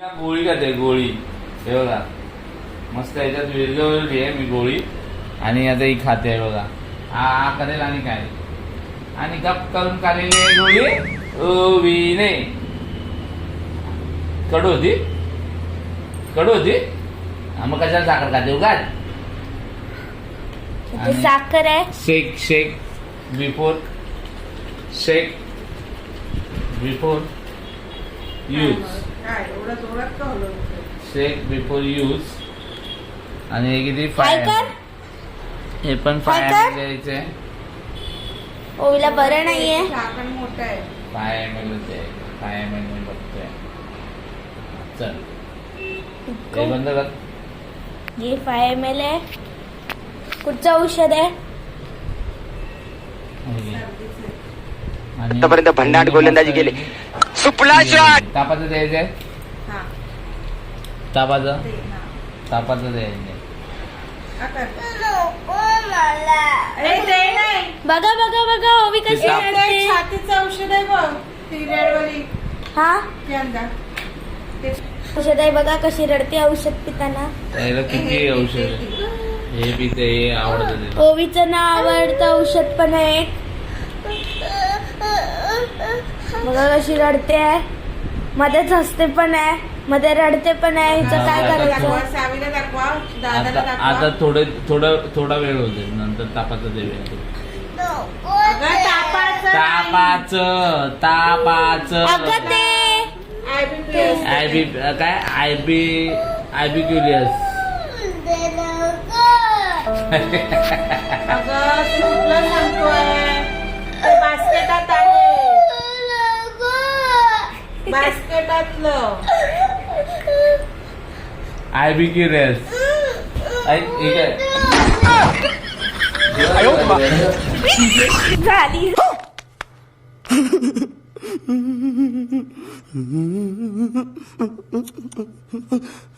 का गोळी खाते गोळी? हे बघा. मस्त याच्यात विरगवली आहे मी गोळी. आणि आता ही खाते आहे बघा. हा हा करेल आणि काय? आणि गप करून खाल्लेली आहे गोळी. ओवीने कडू होती? कडू होती? हा, मग कशाला साखर खाते? उगाच. इथे आणि- साखर आहे? Shake shake. Before. Shake. Before. Use. Shake before use आणि हे किती? फाय हे पण फाय? द्यायचे ओवीला बरं नाहीये. मोठं आहे. Five M L five M L मी बघतोय. चल. हे बंद कर. जी फाय एम एल आहे कुठचं औषध आहे? हे. आतापर्यंत भन्नाट गोलंदाजी केली. सुपला शॉट तापाचं द्यायचंय हा, तापाचं? ते, हा. तापाचं द्यायचंय आता. अरे ते नाही. बघा बघा बघा ओवी कशी ते ते रडते छातीचं औषध आहे बघ ती रेडवाली. हा? यंदा ते औषध आहे बघा कशी रडते औषध पिताना. किती औषध आहे? हे पिते हे आवडतं. ओवीचं ना आवडतं औषध पण आहे एक. बघा कशी रडते आहे. मध्येच हसते पण आहे. मध्ये रडते पण आहे. हिचं काय आता दाखवा करायचं सावीला दाखवा. दादाला आता थोडे थोडं थोडा वेळ होते नंतर तापाचं देऊया अगं, तापाचं तापाचं तापाचं. अगं ते IBPS. आय बी काय? I B I B curious अगं I Ivy Gires. Ay, ikaw. Ayaw ko ba?